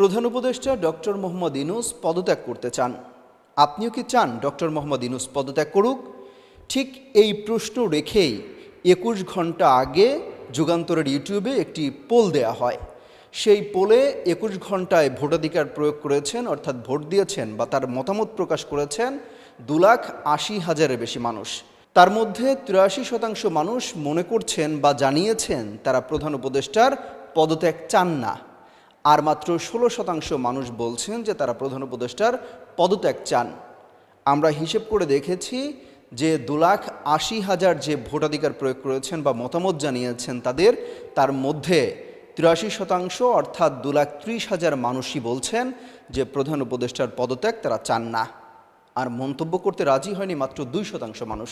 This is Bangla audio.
প্রধান উপদেষ্টা ডক্টর মোহাম্মদ ইনুস পদত্যাগ করতে চান। আপনিও কি চান ডক্টর মোহাম্মদ ইনুস পদত্যাগ করুক? ঠিক এই প্রশ্ন রেখেই একুশ ঘণ্টা আগে যুগান্তরের ইউটিউবে একটি পোল দেয়া হয়। সেই পোলে একুশ ঘন্টায় ভোটাধিকার প্রয়োগ করেছেন, অর্থাৎ ভোট দিয়েছেন বা তার মতামত প্রকাশ করেছেন দু লাখ আশি হাজারের বেশি মানুষ। তার মধ্যে তিরাশি শতাংশ মানুষ মনে করছেন বা জানিয়েছেন তারা প্রধান উপদেষ্টার পদত্যাগ চান না। আর মাত্র ষোলো শতাংশ মানুষ বলছেন যে তারা প্রধান উপদেষ্টার পদত্যাগ চান। আমরা হিসেব করে দেখেছি যে দু লাখ আশি হাজার যে ভোটাধিকার প্রয়োগ করেছেন বা মতামত জানিয়েছেন তাদের, তার মধ্যে তিরাশি শতাংশ অর্থাৎ দু লাখ ত্রিশ হাজার মানুষই বলছেন যে প্রধান উপদেষ্টার পদত্যাগ তারা চান না। আর মন্তব্য করতে রাজি হয়নি মাত্র দুই শতাংশ মানুষ।